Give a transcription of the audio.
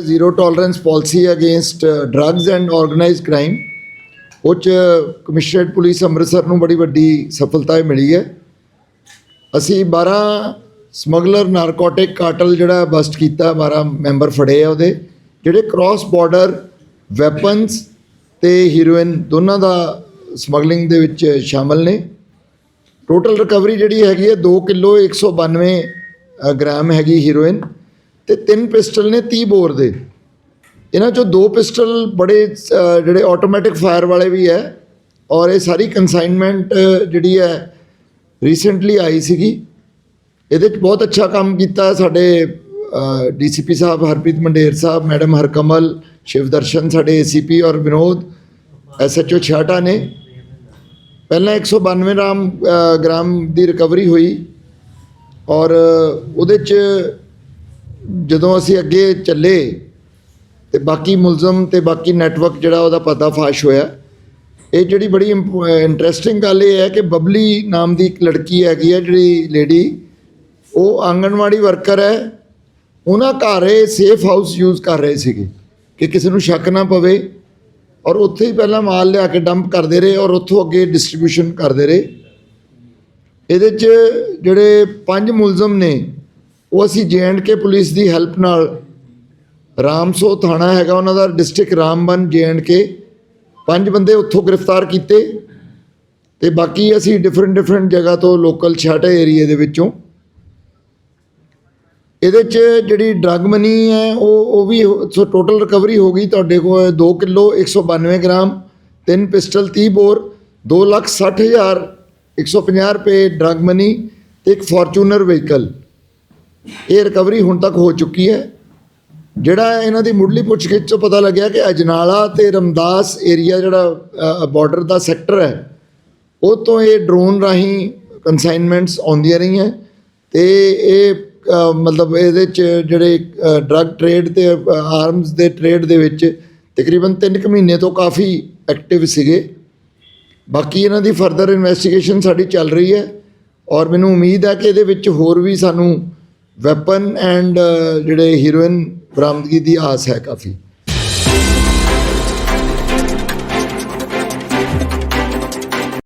Zero tolerance policy against drugs and organised crime ਉਹ 'ਚ commissionerate police Amritsar ਨੂੰ ਬੜੀ ਵੱਡੀ ਸਫਲਤਾ ਮਿਲੀ ਹੈ। ਅਸੀਂ 12 ਸਮਗਲਰ ਨਾਰਕੋਟਿਕ ਕਾਰਟਲ ਜਿਹੜਾ ਬਸਟ ਕੀਤਾ 12 ਮੈਂਬਰ ਫੜੇ ਆ ਉਹਦੇ ਜਿਹੜੇ ਕ੍ਰਾਸ ਬਾਰਡਰ ਵੈਪਨਸ ਤੇ ਹੀਰੋਇਨ ਦੋਨਾਂ ਦਾ ਸਮਗਲਿੰਗ ਦੇ ਵਿੱਚ ਸ਼ਾਮਲ ਨੇ। ਟੋਟਲ ਰਿਕਵਰੀ ਜਿਹੜੀ ਹੈਗੀ ਹੈ 2 ਕਿਲੋ 192 ਅ, ਗ੍ਰਾਮ ਹੈਗੀ ਹੀਰੋਇਨ ਤੇ ਤਿੰਨ ਪਿਸਟਲ ਨੇ 30 ਬੋਰ ਦੇ। ਇਹਨਾਂ ਚੋਂ ਦੋ ਪਿਸਟਲ ਬੜੇ ਜਿਹੜੇ ਆਟੋਮੈਟਿਕ ਫਾਇਰ ਵਾਲੇ ਵੀ ਹੈ ਔਰ ਇਹ ਸਾਰੀ ਕਨਸਾਈਨਮੈਂਟ ਜਿਹੜੀ ਹੈ ਰੀਸੈਂਟਲੀ ਆਈ ਸੀਗੀ। ਇਹਦੇ 'ਚ ਬਹੁਤ ਅੱਛਾ ਕੰਮ ਕੀਤਾ ਸਾਡੇ ਡੀਸੀਪੀ ਸਾਹਿਬ ਹਰਪ੍ਰੀਤ ਮੰਡੇਰ ਸਾਹਿਬ ਮੈਡਮ ਹਰਕਮਲ ਸ਼ਿਵਦਰਸ਼ਨ ਸਾਡੇ ਏਸੀਪੀ ਔਰ ਵਿਨੋਦ ਐਸਐਚਓ ਛਾਟਾ ਨੇ। ਪਹਿਲਾਂ 192 ਗ੍ਰਾਮ ਅ, ਗ੍ਰਾਮ ਦੀ ਰਿਕਵਰੀ ਹੋਈ ਔਰ ਉਹਦੇ 'ਚ ਜਦੋਂ ਅਸੀਂ ਅੱਗੇ ਚੱਲੇ ਤੇ ਬਾਕੀ ਮੁਲਜ਼ਮ ਤੇ ਬਾਕੀ ਨੈਟਵਰਕ ਜਿਹੜਾ ਉਹਦਾ ਪਤਾ ਫਾਸ਼ ਹੋਇਆ, ਇਹ ਜਿਹੜੀ ਬੜੀ ਇੰਟਰਸਟਿੰਗ ਗੱਲ ਇਹ ਹੈ ਕਿ ਬਬਲੀ ਨਾਮ ਦੀ ਇੱਕ ਲੜਕੀ ਹੈਗੀ ਹੈ ਜਿਹੜੀ ਲੇਡੀ ਉਹ ਆਂਗਣਵਾੜੀ ਵਰਕਰ ਹੈ, ਉਹਨਾਂ ਘਰ ਇਹ ਸੇਫ ਹਾਊਸ ਯੂਜ਼ ਕਰ ਰਹੇ ਸੀਗੇ ਕਿ ਕਿਸੇ ਨੂੰ ਸ਼ੱਕ ਨਾ ਪਵੇ ਔਰ ਉੱਥੇ ਹੀ ਪਹਿਲਾਂ ਮਾਲ ਲਿਆ ਕੇ ਡੰਪ ਕਰਦੇ ਰਹੇ ਔਰ ਉੱਥੋਂ ਅੱਗੇ ਡਿਸਟ੍ਰੀਬਿਊਸ਼ਨ ਕਰਦੇ ਰਹੇ। ਇਹਦੇ 'ਚ ਜਿਹੜੇ ਪੰਜ ਮੁਲਜ਼ਮ ਨੇ ਉਹ ਅਸੀਂ ਕੇ ਪੁਲਿਸ ਦੀ ਹੈਲਪ ਨਾਲ ਰਾਮਸੋ ਥਾਣਾ ਹੈਗਾ, ਉਹਨਾਂ ਦਾ ਡਿਸਟ੍ਰਿਕਟ ਰਾਮਬਨ ਕੇ ਪੰਜ ਬੰਦੇ ਉੱਥੋਂ ਗ੍ਰਿਫਤਾਰ ਕੀਤੇ ਤੇ ਬਾਕੀ ਅਸੀਂ ਡਿਫਰੈਂਟ ਡਿਫਰੈਂਟ ਜਗ੍ਹਾ ਤੋਂ ਲੋਕਲ ਛਾਟੇ ਏਰੀਏ ਦੇ ਵਿੱਚੋਂ। ਇਹਦੇ 'ਚ ਜਿਹੜੀ ਡਰੱਗ ਮਨੀ ਹੈ, ਉਹ ਉਹ ਵੀ ਸੋ ਟੋਟਲ ਰਿਕਵਰੀ ਹੋ ਗਈ ਤੁਹਾਡੇ ਕੋਲ 2 ਕਿਲੋ 192 ਗ੍ਰਾਮ, ਤਿੰਨ ਪਿਸਟਲ 30 ਬੋਰ 2 ਲੱਖ 60 ਹਜ਼ਾਰ 150 ਰੁਪਏ ਡਰੱਗ ਮਨੀ ਤੇ ਇੱਕ ਫੋਰਚੂਨਰ ਵਹੀਕਲ ਇਹ ਰਿਕਵਰੀ ਹੁਣ ਤੱਕ ਹੋ ਚੁੱਕੀ ਹੈ। ਜਿਹੜਾ ਇਹਨਾਂ ਦੀ ਮੁੱਢਲੀ ਪੁੱਛਗਿੱਛ ਤੋਂ ਪਤਾ ਲੱਗਿਆ ਕਿ ਅਜਨਾਲਾ ਤੇ ਰਮਦਾਸ ਏਰੀਆ ਜਿਹੜਾ ਬਾਰਡਰ ਦਾ ਸੈਕਟਰ ਹੈ, ਉਹ ਤੋਂ ਇਹ ਡਰੋਨ ਰਾਹੀਂ ਕਨਸਾਈਨਮੈਂਟਸ ਆਉਂਦੀਆਂ ਰਹੀਆਂ। ਤੇ ਇਹ ਮਤਲਬ ਇਹਦੇ ਚ ਜਿਹੜੇ ਡਰੱਗ ਟ੍ਰੇਡ ਤੇ ਆਰਮਸ ਦੇ ਟ੍ਰੇਡ ਦੇ ਵਿੱਚ ਤਕਰੀਬਨ 3 ਕੁ ਮਹੀਨੇ ਤੋਂ ਕਾਫੀ ਐਕਟਿਵ ਸੀਗੇ। ਬਾਕੀ ਇਹਨਾਂ ਦੀ ਫਰਦਰ ਇਨਵੈਸਟੀਗੇਸ਼ਨ ਸਾਡੀ ਚੱਲ ਰਹੀ ਹੈ। ਔਰ ਮੈਨੂੰ ਉਮੀਦ ਹੈ ਕਿ ਇਹਦੇ ਵਿੱਚ ਹੋਰ ਵੀ ਸਾਨੂੰ ਵੈਪਨ ਐਂਡ uh, ਜਿਹੜੇ ਹੀਰੋਇਨ ਬਰਾਮਦਗੀ ਦੀ ਆਸ ਹੈ ਕਾਫੀ।